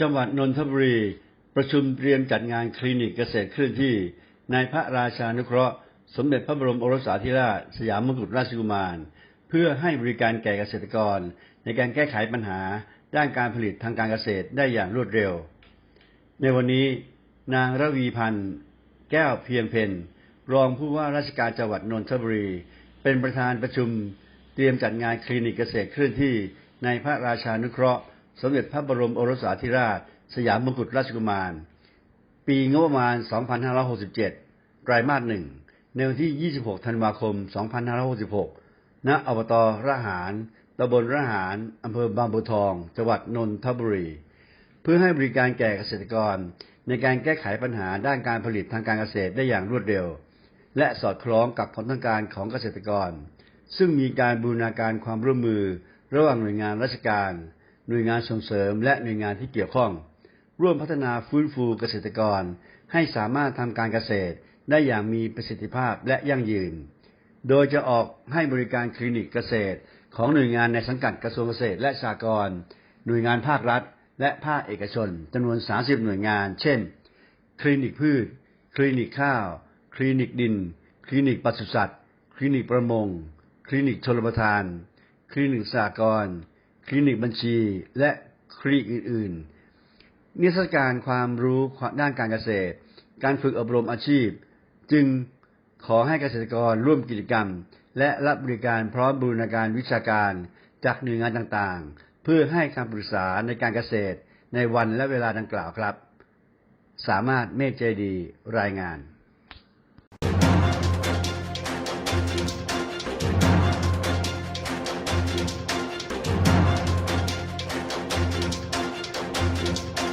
จังหวัดนนทบุรี ประชุมเตรียมจัดงานคลินิกเกษตรเคลื่อนที่ในพระราชานุเคราะห์ สมเด็จพระบรมโอรสาธิราช สยามมกุฎราชกุมาร เพื่อให้บริการแก่เกษตรกร ในการแก้ไขปัญหาด้านการผลิตทางการเกษตรได้อย่างรวดเร็ว ในวันนี้นางระวีพันธ์แก้วเพียงเพนรองผู้ว่าราชการจังหวัดนนทบุรี เป็นประธานประชุม เตรียมจัดงานคลินิกเกษตรเคลื่อนที่ในพระราชานุเคราะห์ สมเด็จพระบรมโอรสาธิราช สยามมกุฎราชกุมาร ปีงบประมาณ 2567 ไตรมาสหนึ่ง ในวันที่ 26 ธันวาคม 2566 ณ อบตระหาร ตำบลระหาร อำเภอบางบัวทอง จังหวัดนนทบุรี เพื่อให้บริการแก่เกษตรกร ในการแก้ไขปัญหาด้านการผลิตทางการเกษตรได้อย่างรวดเร็ว และสอดคล้องกับความต้องการของเกษตรกร ซึ่งมีการบูรณาการความร่วมมือระหว่างหน่วยงานราชการ หน่วยงานส่งเสริมและหน่วยงานที่เกี่ยวข้อง ร่วมพัฒนาฟื้นฟูเกษตรกร ให้สามารถทำการเกษตรได้อย่างมีประสิทธิภาพและยั่งยืน โดยจะออกให้บริการคลินิกเกษตร ของหน่วยงานในสังกัดกระทรวงเกษตรและสหกรณ์หน่วยงานภาครัฐ และภาคเอกชนจำนวน 30 หน่วยงาน เช่น คลินิกพืช คลินิกข้าว คลินิกดิน คลินิกปศุสัตว์ คลินิกประมง คลินิกชลประทาน คลินิกสหกรณ์ คลินิกบัญชี และคลินิกอื่น ๆ นิทรรศการความรู้ด้านการเกษตร การฝึกอบรมอาชีพ จึงขอให้เกษตรกรร่วมกิจกรรม และรับบริการพร้อมบูรณาการวิชาการจากหน่วยงานต่างๆ เพื่อให้คำปรึกษาในการเกษตรในวันและเวลาดังกล่าวครับ สามารถเมฆใจดีรายงาน